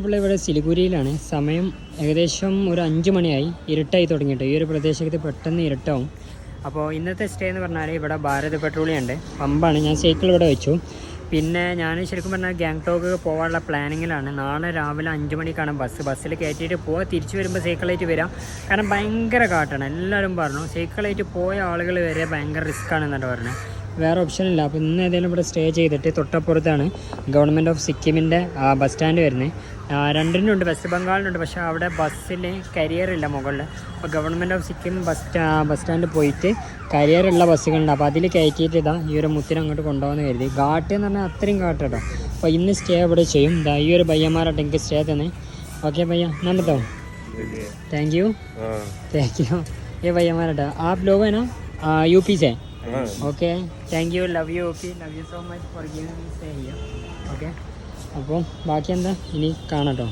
പിള്ളേ ഇവിടെ സിലിഗുരിയിലാണ്. സമയം ഏകദേശം ഒരു അഞ്ച് മണിയായി. ഇരുട്ടായി തുടങ്ങിയിട്ട്. ഈ ഒരു പ്രദേശത്ത് പെട്ടെന്ന് ഇരുട്ടാവും. അപ്പോൾ ഇന്നത്തെ സ്റ്റേ എന്ന് പറഞ്ഞാൽ ഇവിടെ ഭാരത് പെട്രോളിയം ഉണ്ട് പമ്പാണ്. ഞാൻ സൈക്കിൾ ഇവിടെ വെച്ചു. പിന്നെ ഞാൻ ശരിക്കും പറഞ്ഞാൽ ഗാംഗ്ടോക്ക് പോകാനുള്ള പ്ലാനിങ്ങിലാണ് നാളെ രാവിലെ അഞ്ച് മണിക്കാണ് ബസ് ബസ്സിൽ കയറ്റിയിട്ട് പോവുക തിരിച്ചു വരുമ്പോൾ സൈക്കിളായിട്ട് വരാം. കാരണം ഭയങ്കര കാട്ടാണ് എല്ലാവരും പറഞ്ഞു സൈക്കിളായിട്ട് പോയ ആളുകൾ വരെ ഭയങ്കര റിസ്ക് ആണെന്നാണ് പറഞ്ഞത് വേറെ ഓപ്ഷൻ ഇല്ല അപ്പോൾ ഇന്ന് ഏതെങ്കിലും ഇവിടെ സ്റ്റേ ചെയ്തിട്ട് തൊട്ടപ്പുറത്താണ് ഗവൺമെൻറ് ഓഫ് സിക്കിമിൻ്റെ ബസ് സ്റ്റാൻഡ് വരുന്നത് രണ്ടിനുണ്ട് വെസ്റ്റ് ബംഗാളിനുണ്ട് പക്ഷേ അവിടെ ബസ്സിൽ കരിയർ ഇല്ല മുകളിൽ അപ്പോൾ ഗവൺമെൻറ് ഓഫ് സിക്കിം ബസ് സ്റ്റാ ബസ് സ്റ്റാൻഡിൽ പോയിട്ട് കരിയർ ഉള്ള ബസ്സുകളുണ്ട് അപ്പോൾ അതിൽ കയറ്റിയിട്ട് ഇതാ ഈ ഒരു മുത്തിന് അങ്ങോട്ട് കൊണ്ടുപോകുന്ന കരുതി ഘാട്ട് എന്ന് പറഞ്ഞാൽ അത്രയും ഘാട്ട് കേട്ടോ അപ്പോൾ ഇന്ന് സ്റ്റേ അവിടെ ചെയ്യും ഇതാ ഈ ഒരു പയ്യന്മാരായിട്ട് എനിക്ക് സ്റ്റേ തന്നെ ഓക്കെ भैया नाम बताओ थैंक यू थैंक यू ये भैया हमारा आप लोग हैं ना यूपी से Okay thank you love you okay love you so much for giving me stay here okay അപ്പോൾ ബാക്കി എന്താ? ഇനി കാണാം കേട്ടോ